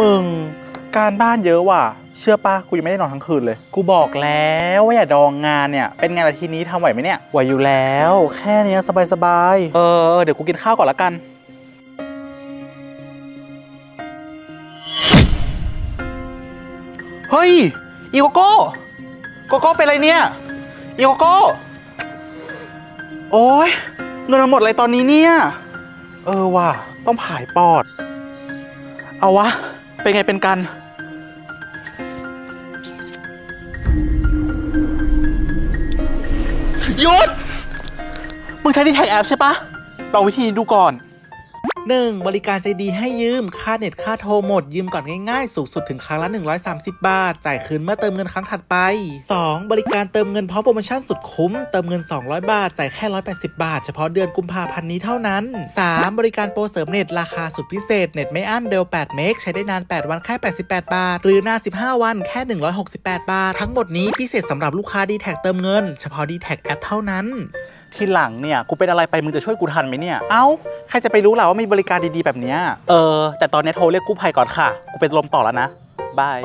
มึงการบ้านเยอะว่ะ เชื่อปะกูยังไม่ได้นอนทั้งคืนเลย กูบอกแล้วว่าอย่าดองงานเนี่ย เป็นไงล่ะทีนี้ทำไหวไหมเนี่ย ไหวอยู่แล้ว แค่นี้สบายๆเออเออ เดี๋ยวกูกินข้าวก่อนละกัน เฮ้ย อีโกโก้โกโก้เป็นไรเนี่ย อีโกโก้ โอ้ยเงินมันหมดอะไรตอนนี้เนี่ย เออว่ะ ต้องผายปอด เอาวะ เป็นไงเป็นกันหยุดมึงใช้ดีแท็กแอปใช่ปะลองวิธีดูก่อน 1. บริการใจดีให้ยืม ค่าเน็ตค่าโทรหมด ยืมก่อนง่ายๆ สูงสุดถึงครั้งละ 130 บาท จ่ายคืนเมื่อเติมเงินครั้งถัดไป 2. บริการเติมเงินพร้อมโปรโมชั่นสุดคุ้ม เติมเงิน 200 บาท จ่ายแค่ 180 บาท เฉพาะเดือนกุมภาพันธ์นี้เท่านั้น 3. บริการโปรเสริมเน็ตราคาสุดพิเศษ เน็ตไม่อั้นเดล8เมกใช้ได้นาน 8 วันแค่ 88 บาท หรือนาน15 วันแค่ 168 บาท ทั้งหมดนี้พิเศษสำหรับลูกค้าดีแท็กเติมเงิน เฉพาะดีแท็กแอปเท่านั้น ทีหลังเนี่ยกูเป็นอะไรไปมึงจะช่วยกูทันไหมเนี่ย เอ้าใครจะไปรู้ล่ะว่ามีบริการดีๆแบบเนี้ยเออแต่ตอนนี้โทรเรียกกู้ภัยก่อนค่ะ กูเป็นลมต่อแล้วนะบาย